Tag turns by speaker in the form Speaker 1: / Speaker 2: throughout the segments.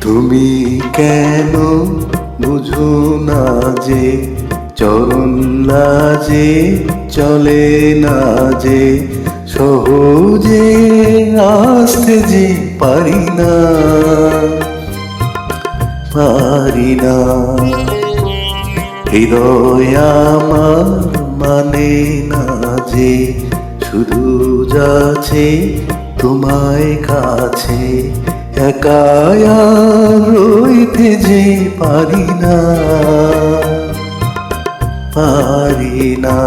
Speaker 1: তুমি কেন বুঝো না যে, চরণ লাজে চলে না যে, সহজে আসতে যে পারি না পারি না। হৃদয় আমার মানে না যে, শুধু যাচ্ছে তোমায় কাছে। আর রইতে যে পারি না পারি না।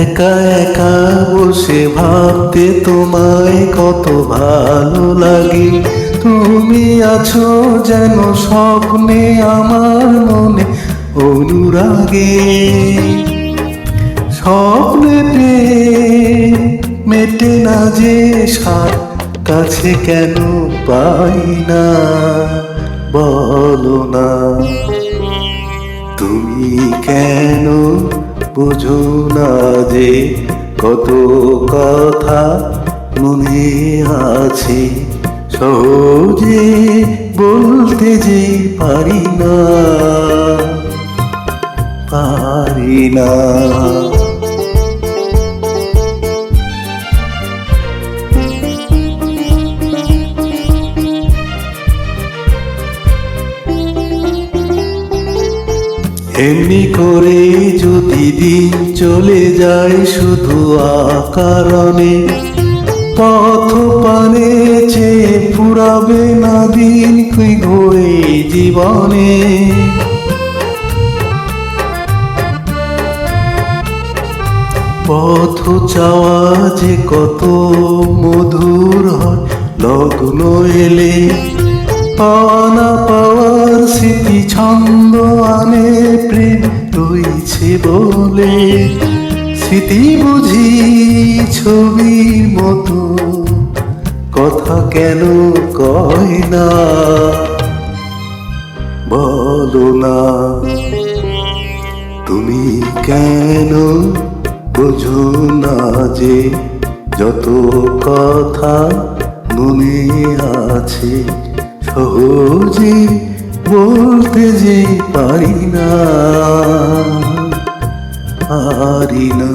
Speaker 1: একা একা বসে ভাবতে তোমায় কত ভালো লাগে। তুমি আছো যেন স্বপ্নে আমার মনে অনুরাগে। স্বপ্নেতে মেটে না যে সার, কাছে কেন পাই না, বলো না। তুমি কেন বুঝো না যে কত কথা মনে আছে? সহজে বলতে যে পারি না পারি না। এমনি করে যদি দিন চলে যায় শুধু আকারণে পথ পানে ফুরাবে না দিন কুই ঘোরে জীবনে। পথ চাওয়া যে কত মধুর হয়, লগ্ন এলে পাওয়া পাওয়ার স্মৃতি ছন্দ আনে প্রেম রয়েছে বলে। স্মৃতি বুঝি ছবির মতো। কথা কেন কয় না? বলো না, তুমি কেন বোঝো না যে যত কথা মনে আছে, সহজে বলতে যে পারি না পারি না।